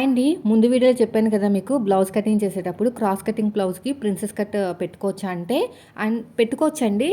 Hi అండి. ముందు వీడియోలో చెప్పాను కదా మీకు బ్లౌజ్ కటింగ్ చేసేటప్పుడు క్రాస్ కటింగ్ బ్లౌజ్కి ప్రిన్సెస్ కట్ పెట్టుకోవచ్చా అంటే అండ్ పెట్టుకోవచ్చండి.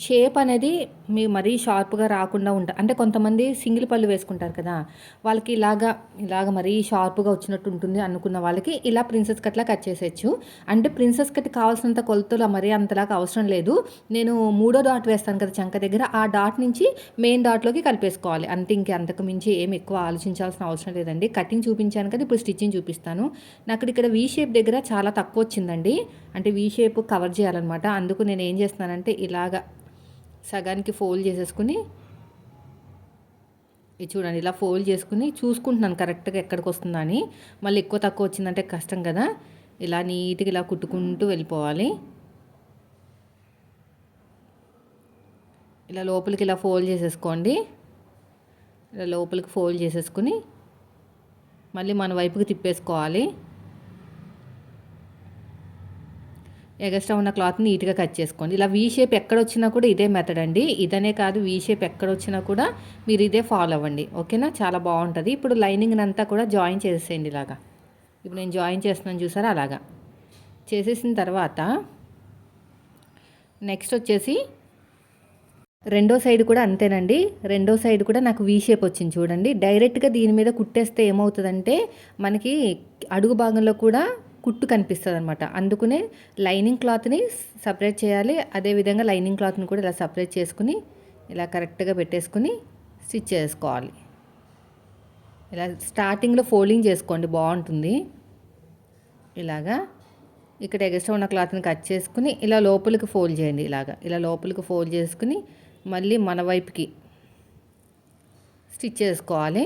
షేప్ అనేది మీ మరీ షార్ప్గా రాకుండా ఉంటా అంటే కొంతమంది సింగిల్ పళ్ళు వేసుకుంటారు కదా వాళ్ళకి ఇలాగా ఇలాగ మరీ షార్ప్గా వచ్చినట్టు ఉంటుంది అనుకున్న వాళ్ళకి ఇలా ప్రిన్సెస్ కట్లా కట్ చేసేయచ్చు. అంటే ప్రిన్సెస్ కట్ కావాల్సినంత కొలతలు మరీ అంతలాగా అవసరం లేదు. నేను మూడో డాట్ వేస్తాను కదా చంక దగ్గర ఆ డాట్ నుంచి మెయిన్ డాట్లోకి కలిపేసుకోవాలి. అంతే ఇంక అంతకు మించి ఏం ఎక్కువ ఆలోచించాల్సిన అవసరం లేదండి. కటింగ్ చూపించాను కదా ఇప్పుడు స్టిచ్చింగ్ చూపిస్తాను. నాకు ఇక్కడ వీ షేప్ దగ్గర చాలా తక్కువ వచ్చిందండి. అంటే వీ షేప్ కవర్ చేయాలన్నమాట. అందుకు నేను ఏం చేస్తున్నానంటే ఇలాగా సగానికి ఫోల్డ్ చేసేసుకుని ఇది చూడండి ఇలా ఫోల్డ్ చేసుకుని చూసుకుంటున్నాను కరెక్ట్గా ఎక్కడికి వస్తుందా అని. మళ్ళీ ఎక్కువ తక్కువ వచ్చిందంటే కష్టం కదా. ఇలా నీట్గా ఇలా కుట్టుకుంటూ వెళ్ళిపోవాలి. ఇలా లోపలికి ఇలా ఫోల్డ్ చేసేసుకోండి. ఇలా లోపలికి ఫోల్డ్ చేసేసుకుని మళ్ళీ మన వైపుకి తిప్పేసుకోవాలి. ఎగస్ట్రా ఉన్న క్లాత్ నీట్గా కట్ చేసుకోండి. ఇలా వీ షేప్ ఎక్కడ వచ్చినా కూడా ఇదే మెథడ్ అండి. ఇదనే కాదు వీ షేప్ ఎక్కడ వచ్చినా కూడా మీరు ఇదే ఫాలో అవ్వండి. ఓకేనా? చాలా బాగుంటుంది. ఇప్పుడు లైనింగ్ అంతా కూడా జాయిన్ చేసేయండి ఇలాగా. ఇప్పుడు నేను జాయిన్ చేస్తున్నాను చూసారా? అలాగా. చేసేసిన తర్వాత నెక్స్ట్ వచ్చేసి రెండో సైడ్ కూడా అంతేనండి. రెండో సైడ్ కూడా నాకు వీ షేప్ వచ్చింది చూడండి. డైరెక్ట్గా దీని మీద కుట్టేస్తే ఏమవుతుందంటే మనకి అడుగు భాగంలో కూడా కుట్టు కనిపిస్తుంది అనమాట అందుకునే లైనింగ్ క్లాత్ని సపరేట్ చేయాలి. అదేవిధంగా లైనింగ్ క్లాత్ని కూడా ఇలా సపరేట్ చేసుకుని ఇలా కరెక్ట్గా పెట్టేసుకుని స్టిచ్ చేసుకోవాలి. ఇలా స్టార్టింగ్లో ఫోల్డింగ్ చేసుకోండి బాగుంటుంది. ఇలాగా ఇక్కడ ఎగస్ట్రా ఉన్న క్లాత్ని కట్ చేసుకుని ఇలా లోపలికి ఫోల్డ్ చేయండి ఇలాగా. ఇలా లోపలికి ఫోల్డ్ చేసుకుని మళ్ళీ మన వైపుకి స్టిచ్ చేసుకోవాలి.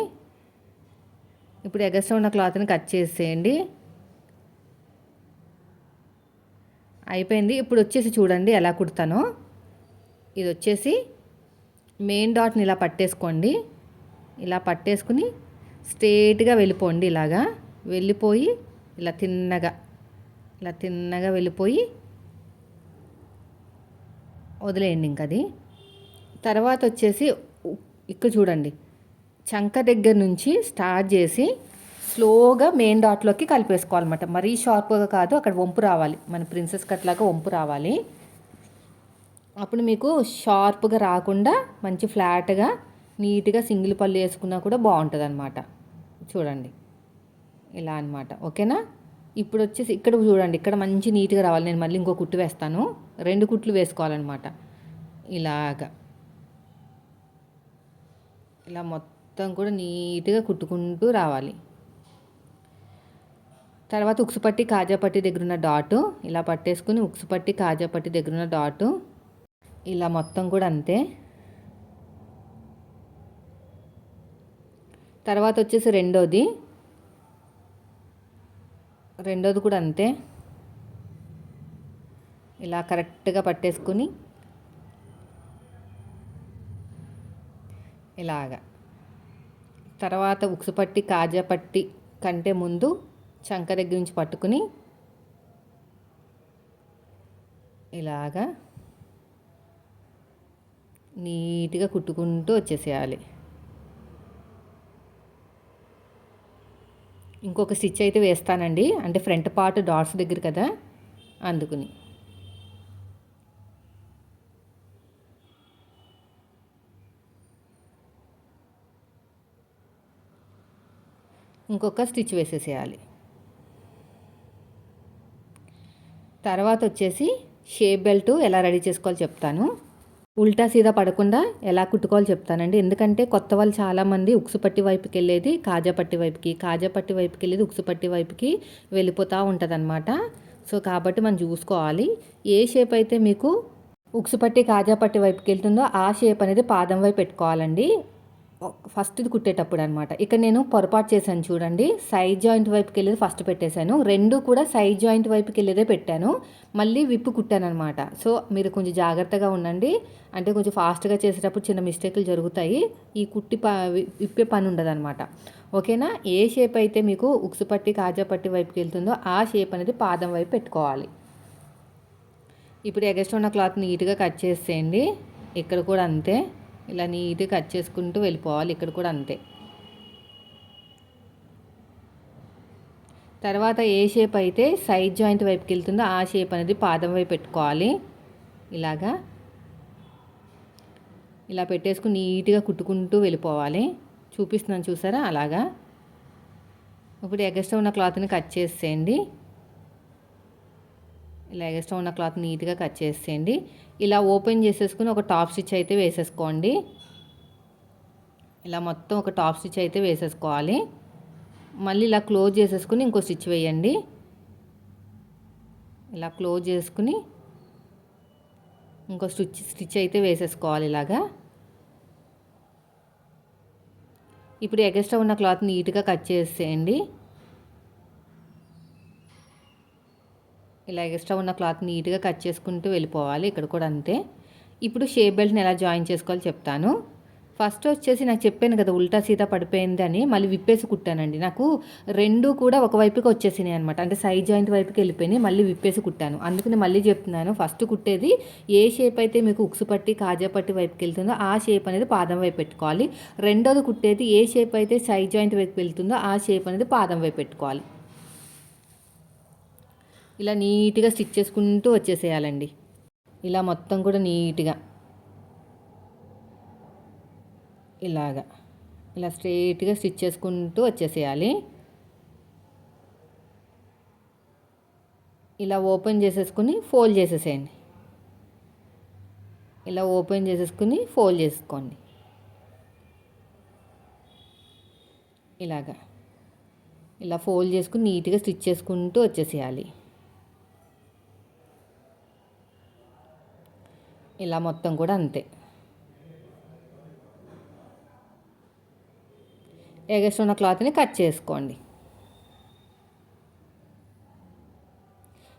ఇప్పుడు ఎగస్ట్రా ఉన్న క్లాత్ని కట్ చేసేయండి. అయిపోయింది. ఇప్పుడు వచ్చేసి చూడండి ఎలా కుడతానో. ఇది వచ్చేసి మెయిన్ డాట్ని ఇలా పట్టేసుకోండి. ఇలా పట్టేసుకుని స్ట్రేట్గా వెళ్ళిపోండి ఇలాగా. వెళ్ళిపోయి ఇలా తిన్నగా ఇలా తిన్నగా వెళ్ళిపోయి వదిలేయండి ఇంక అది. తర్వాత వచ్చేసి ఇక్కడ చూడండి. చంక దగ్గర నుంచి స్టార్ట్ చేసి స్లోగా మెయిన్ డాట్లోకి కలిపేసుకోవాలన్నమాట. మరీ షార్ప్గా కాదు అక్కడ వంపు రావాలి. మన ప్రిన్సెస్ కట్లాగా వంపు రావాలి. అప్పుడు మీకు షార్ప్గా రాకుండా మంచి ఫ్లాట్గా నీట్గా సింగిల్ పళ్ళు వేసుకున్నా కూడా బాగుంటుంది అనమాట చూడండి. ఇలా అనమాట ఓకేనా ఇప్పుడు వచ్చేసి ఇక్కడ చూడండి. ఇక్కడ మంచి నీట్గా రావాలి. నేను మళ్ళీ ఇంకో కుట్టు వేస్తాను. రెండు కుట్లు వేసుకోవాలన్నమాట. ఇలాగా. ఇలా మొత్తం కూడా నీట్గా కుట్టుకుంటూ రావాలి. తర్వాత ఉక్సుపట్టి కాజాపట్టి దగ్గర ఉన్న డాటు ఇలా పట్టేసుకుని ఉక్సుపట్టి కాజాపట్టి దగ్గర ఉన్న డాటు ఇలా మొత్తం కూడా అంతే. తర్వాత వచ్చేసి రెండోది. రెండోది కూడా అంతే. ఇలా కరెక్ట్గా పట్టేసుకుని ఇలాగా. తర్వాత ఉక్సుపట్టి కాజాపట్టి కంటే ముందు చంక దగ్గర నుంచి పట్టుకుని ఇలాగా నీట్గా కుట్టుకుంటూ వచ్చేసేయాలి. ఇంకొక స్టిచ్ అయితే వేస్తానండి. అంటే ఫ్రంట్ పార్ట్ డాట్స్ దగ్గర కదా అందుకుని. ఇంకొక స్టిచ్ వేసేసేయాలి. తర్వాత వచ్చేసి షేప్ బెల్ట్ ఎలా రెడీ చేసుకోవాలో చెప్తాను. ఉల్టా సీదా పడకుండా ఎలా కుట్టుకోవాలో చెప్తానండి. ఎందుకంటే కొత్త వాళ్ళు చాలామంది ఉక్సుపట్టి వైపుకి వెళ్ళేది కాజాపట్టి వైపుకి కాజాపట్టి వైపుకి వెళ్ళేది ఉక్సుపట్టి వైపుకి వెళ్ళిపోతూ ఉంటుంది సో కాబట్టి మనం చూసుకోవాలి. ఏ షేప్ అయితే మీకు ఉక్సుపట్టి కాజాపట్టి వైపుకి వెళ్తుందో ఆ షేప్ అనేది పాదం వైపు పెట్టుకోవాలండి. ఫస్ట్ది కుట్టేటప్పుడు అనమాట ఇక్కడ నేను పొరపాటు చేశాను చూడండి. సైడ్ జాయింట్ వైపుకి వెళ్ళేది ఫస్ట్ పెట్టేశాను. రెండు కూడా సైడ్ జాయింట్ వైపుకి వెళ్ళేదే పెట్టాను. మళ్ళీ విప్పు కుట్టాను అనమాట సో మీరు కొంచెం జాగ్రత్తగా ఉండండి. అంటే కొంచెం ఫాస్ట్గా చేసేటప్పుడు చిన్న మిస్టేక్లు జరుగుతాయి. ఈ కుట్టి ప విప్పే పని ఉండదు అనమాట ఓకేనా? ఏ షేప్ అయితే మీకు ఉక్సు పట్టి కాజా పట్టి వైపుకి వెళ్తుందో ఆ షేప్ అనేది పాదం వైపు పెట్టుకోవాలి. ఇప్పుడు ఎగస్ట్ ఉన్న క్లాత్ నీట్గా కట్ చేసేయండి. ఇక్కడ కూడా అంతే. ఇలా నీట్గా కట్ చేసుకుంటూ వెళ్ళిపోవాలి ఇక్కడ కూడా అంతే. తర్వాత ఏ షేప్ అయితే సైడ్ జాయింట్ వైపుకి వెళ్తుందో ఆ షేప్ అనేది పాదం వైపు పెట్టుకోవాలి. ఇలాగా. ఇలా పెట్టేసుకుని నీట్గా కుట్టుకుంటూ వెళ్ళిపోవాలి. చూపిస్తున్నాను చూసారా? అలాగా. ఇప్పుడు ఎగస్ట్రా ఉన్న క్లాత్ని కట్ చేసేయండి. ఇలా ఎగస్ట్రా ఉన్న క్లాత్ నీట్గా కట్ చేసేయండి. ఇలా ఓపెన్ చేసేసుకుని ఒక టాప్ స్టిచ్ అయితే వేసేసుకోండి. ఇలా మొత్తం ఒక టాప్ స్టిచ్ అయితే వేసేసుకోవాలి. మళ్ళీ ఇలా క్లోజ్ చేసేసుకుని ఇంకో స్టిచ్ వేయండి. ఇలా క్లోజ్ చేసుకుని ఇంకో స్టిచ్ స్టిచ్ అయితే వేసేసుకోవాలి ఇలాగా. ఇప్పుడు ఎగస్ట్రా ఉన్న క్లాత్ నీట్గా కట్ చేసేయండి. ఇలా ఎక్స్ట్రా ఉన్న క్లాత్ నీట్గా కట్ చేసుకుంటూ వెళ్ళిపోవాలి ఇక్కడ కూడా అంతే. ఇప్పుడు షేప్ బెల్ట్ని ఎలా జాయిన్ చేసుకోవాలో చెప్తాను. ఫస్ట్ వచ్చేసి నాకు చెప్పాను కదా ఉల్టా సీత పడిపోయింది అని మళ్ళీ విప్పేసి కుట్టానండి. నాకు రెండు కూడా ఒకవైపుకి వచ్చేసినాయి అనమాట అంటే సైడ్ జాయింట్ వైపుకి వెళ్ళిపోయినాయి మళ్ళీ విప్పేసి కుట్టాను. అందుకని మళ్ళీ చెప్తున్నాను ఫస్ట్ కుట్టేది ఏ షేప్ అయితే మీకు ఉక్సు పట్టి కాజా పట్టి వైపుకి వెళ్తుందో ఆ షేప్ అనేది పాదం వైపు పెట్టుకోవాలి. రెండోది కుట్టేది ఏ షేప్ అయితే సైడ్ జాయింట్ వైపు వెళ్తుందో ఆ షేప్ అనేది పాదం వైపు పెట్టుకోవాలి. ఇలా నీట్గా స్టిచ్ చేసుకుంటూ వచ్చేసేయాలండి. ఇలా మొత్తం కూడా నీట్గా. ఇలాగా. ఇలా స్ట్రైట్గా స్టిచ్ చేసుకుంటూ వచ్చేసేయాలి. ఇలా ఓపెన్ చేసేసుకుని ఫోల్డ్ చేసేసేయండి. ఇలా ఓపెన్ చేసేసుకుని ఫోల్డ్ చేసుకోండి. ఇలాగా. ఇలా ఫోల్డ్ చేసుకుని నీట్గా స్టిచ్ చేసుకుంటూ వచ్చేసేయాలి. ఇలా మొత్తం కూడా అంతే. ఎగస్ట్ ఉన్న క్లాత్ని కట్ చేసుకోండి.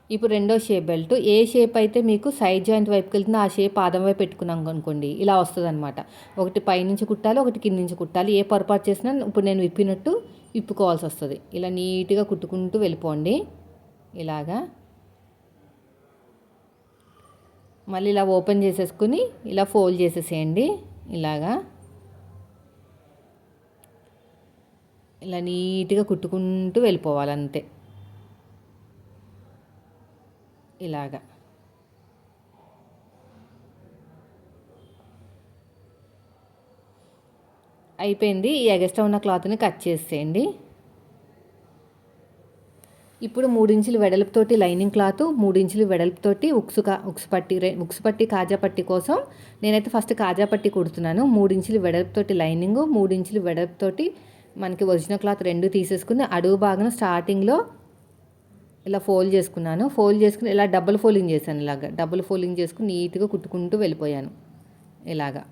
ఇప్పుడు రెండో షేప్ బెల్ట్. ఏ షేప్ అయితే మీకు సైడ్ జాయింట్ వైపుకి వెళ్తుందో ఆ షేప్ ఆదం వైపు పెట్టుకున్నాం అనుకోండి ఇలా వస్తుంది అనమాట ఒకటి పైనుంచి కుట్టాలి ఒకటి కింద నుంచి కుట్టాలి. ఏ పొరపాటు చేసినా ఇప్పుడు నేను విప్పినట్టు విప్పుకోవాల్సి వస్తుంది. ఇలా నీట్గా కుట్టుకుంటూ వెళ్ళిపోండి. ఇలాగా. మళ్ళీ ఇలా ఓపెన్ చేసేసుకుని ఇలా ఫోల్డ్ చేసేసేయండి. ఇలాగా. ఇలా నీట్గా కుట్టుకుంటూ వెళ్ళిపోవాలి అంతే ఇలాగా. అయిపోయింది. ఈ ఎగస్ట్రా ఉన్న క్లాత్ని కట్ చేసేయండి ఇప్పుడు మూడించులు వెడల్పుతోటి లైనింగ్ క్లాత్ మూడించులు వెడల్పుతోటి ఉక్సు కా ఉక్సు పట్టి ఉక్సు పట్టి కాజా పట్టి కోసం నేనైతే ఫస్ట్ కాజా పట్టి కుడుతున్నాను. మూడించులు వెడల్పుతోటి లైనింగ్ మూడించులు వెడల్పుతోటి మనకి ఒరిజినల్ క్లాత్ రెండు తీసేసుకుని అడుగు భాగం స్టార్టింగ్లో ఇలా ఫోల్డ్ చేసుకున్నాను. ఫోల్డ్ చేసుకుని ఇలా డబుల్ ఫోల్డింగ్ చేశాను ఇలాగా. డబుల్ ఫోల్డింగ్ చేసుకుని నీట్గా కుట్టుకుంటూ వెళ్ళిపోయాను ఇలాగా.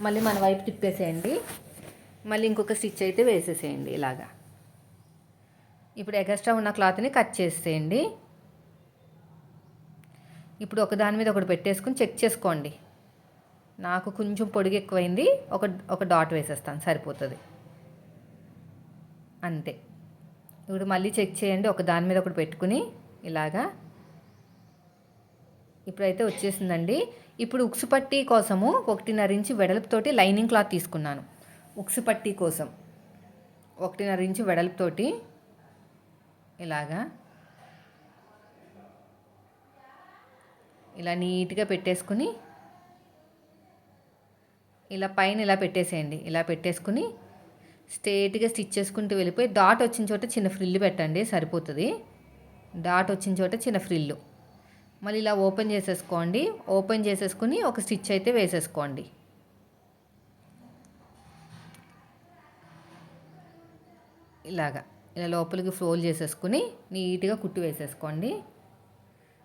మళ్ళీ మన వైపు తిప్పేసేయండి. మళ్ళీ ఇంకొక స్టిచ్ అయితే వేసేసేయండి ఇలాగా. ఇప్పుడు ఎక్స్ట్రా ఉన్న క్లాత్ని కట్ చేసేయండి. ఇప్పుడు ఒకదాని మీద ఒకటి పెట్టేసుకుని చెక్ చేసుకోండి. నాకు కొంచెం పొడిగి ఎక్కువైంది ఒక ఒక డాట్ వేసేస్తాను సరిపోతుంది. అంతే. ఇప్పుడు మళ్ళీ చెక్ చేయండి ఒక దాని మీద ఒకటి పెట్టుకుని ఇలాగా. ఇప్పుడైతే వచ్చేసిందండి. ఇప్పుడు ఉక్సు పట్టీ కోసము ఒకటిన్నర ఇంచు వెడల్పుతోటి లైనింగ్ క్లాత్ తీసుకున్నాను. ఉక్సు పట్టీ కోసం ఒకటిన్నర ఇంచు వెడల్పుతోటి ఇలాగా. ఇలా నీట్గా పెట్టేసుకుని ఇలా పైన ఇలా పెట్టేసేయండి. ఇలా పెట్టేసుకుని స్ట్రేట్గా స్టిచ్ చేసుకుంటూ వెళ్ళిపోయి డాట్ వచ్చిన చోట చిన్న ఫ్రిల్లు పెట్టండి సరిపోతుంది. డాట్ వచ్చిన చోట చిన్న ఫ్రిల్లు. మళ్ళీ ఇలా ఓపెన్ చేసేసుకోండి. ఓపెన్ చేసేసుకుని ఒక స్టిచ్ అయితే వేసేసుకోండి. ఇలాగా. ఇలా లోపలికి ఫోల్డ్ చేసేసుకుని నీట్గా కుట్టు వేసేసుకోండి.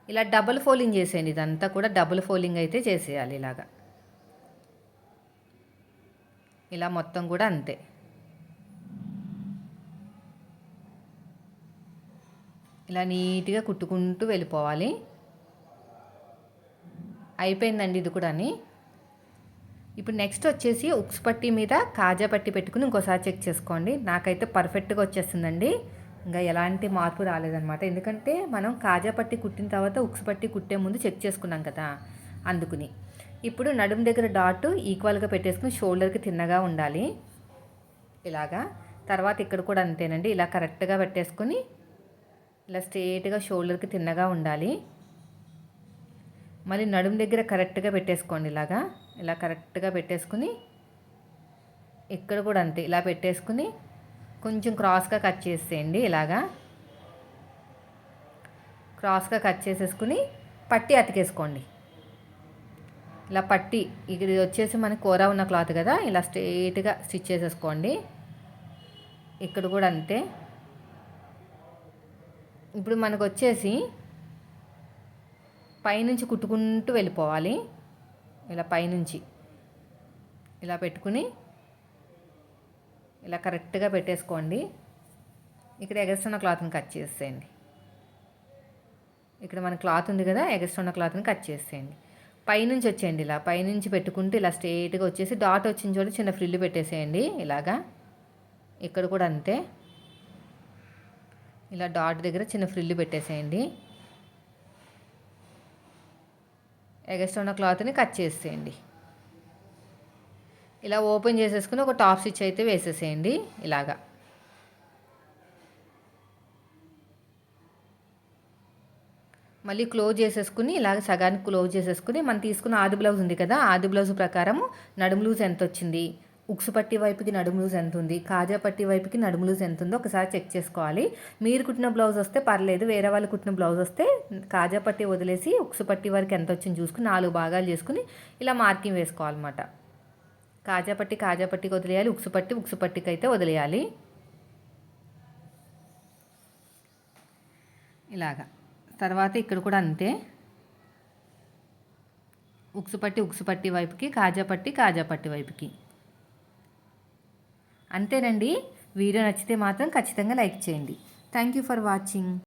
ఇలా డబుల్ ఫోల్డింగ్ చేసేయండి. ఇదంతా కూడా డబుల్ ఫోల్డింగ్ అయితే చేసేయాలి ఇలాగా. ఇలా మొత్తం కూడా అంతే. ఇలా నీట్గా కుట్టుకుంటూ వెళ్ళిపోవాలి. అయిపోయిందండి ఇది కూడా అని ఇప్పుడు నెక్స్ట్ వచ్చేసి ఉక్స్ పట్టి మీద కాజా పట్టి పెట్టుకుని ఇంకోసారి చెక్ చేసుకోండి. నాకైతే పర్ఫెక్ట్గా వచ్చేసిందండి ఇంకా ఎలాంటి మార్పు రాలేదనమాట ఎందుకంటే మనం కాజా పట్టి కుట్టిన తర్వాత ఉక్స్ పట్టి కుట్టే ముందు చెక్ చేసుకున్నాం కదా అందుకుని. ఇప్పుడు నడుము దగ్గర డాట్ ఈక్వల్గా పెట్టేసుకుని షోల్డర్కి తిన్నగా ఉండాలి. ఇలాగా. తర్వాత ఇక్కడ కూడా అంతేనండి. ఇలా కరెక్ట్గా పెట్టేసుకుని ఇలా స్ట్రేట్గా షోల్డర్కి తిన్నగా ఉండాలి. మళ్ళీ నడుము దగ్గర కరెక్ట్గా పెట్టేసుకోండి ఇలాగా. ఇలా కరెక్ట్గా పెట్టేసుకుని ఇక్కడ కూడా అంతే ఇలా పెట్టేసుకుని కొంచెం క్రాస్గా కట్ చేసేయండి ఇలాగా. క్రాస్గా కట్ చేసేసుకుని పట్టి అతికేసుకోండి. ఇలా పట్టి ఇది వచ్చేసి మనకి కూర ఉన్న క్లాత్ కదా ఇలా స్ట్రైట్గా స్టిచ్ చేసేసుకోండి. ఇక్కడ కూడా అంతే. ఇప్పుడు మనకు వచ్చేసి పైనుంచి కుట్టుకుంటూ వెళ్ళిపోవాలి. ఇలా పైనుంచి ఇలా పెట్టుకుని ఇలా కరెక్ట్గా పెట్టేసుకోండి. ఇక్కడ ఎగస్ట్రున్న క్లాత్ని కట్ చేసేయండి. ఇక్కడ మన క్లాత్ ఉంది కదా ఎగస్ట్రున్న క్లాత్ని కట్ చేసేయండి. పైనుంచి వచ్చేయండి ఇలా పైనుంచి పెట్టుకుంటూ ఇలా స్ట్రేట్గా వచ్చేసి డాట్ వచ్చిన చోట చిన్న ఫ్రిల్లు పెట్టేసేయండి ఇలాగా. ఇక్కడ కూడా అంతే. ఇలా డాట్ దగ్గర చిన్న ఫ్రిల్లు పెట్టేసేయండి. ఎగస్ట్ ఉన్న క్లాత్ని కట్ చేసేయండి. ఇలా ఓపెన్ చేసేసుకుని ఒక టాప్ స్టిచ్ అయితే వేసేసేయండి ఇలాగా. మళ్ళీ క్లోజ్ చేసేసుకుని ఇలాగ సగానికి క్లోజ్ చేసేసుకుని మనం తీసుకున్న ఆది బ్లౌజ్ ఉంది కదా ఆది బ్లౌజ్ ప్రకారం నడుము లూజ్ ఎంత వచ్చింది ఉక్సు పట్టి వైపుకి నడుము లూజ్ ఎంత ఉంది? కాజా పట్టి వైపుకి నడుము లూజ్ ఎంత ఉందో ఒకసారి చెక్ చేసుకోవాలి. మీరు కుట్టిన బ్లౌజ్ వస్తే పర్లేదు వేరే వాళ్ళు కుట్టిన బ్లౌజ్ వస్తే కాజా పట్టి వదిలేసి ఉక్సు పట్టి వరకు ఎంత వచ్చింది చూసుకుని నాలుగు భాగాలు చేసుకుని ఇలా మార్కింగ్ వేసుకోవాలన్నమాట. కాజా పట్టి కాజా పట్టికి వదిలేయాలి ఉక్సు పట్టి ఉక్సు పట్టికి అయితే వదిలేయాలి. ఇలాగా. తర్వాత ఇక్కడ కూడా అంతే. ఉక్సుపట్టి ఉక్సుపట్టి వైపుకి కాజాపట్టి కాజాపట్టి వైపుకి. అంతేనండి. వీడియో నచ్చితే మాత్రం ఖచ్చితంగా లైక్ చేయండి. Thank you for watching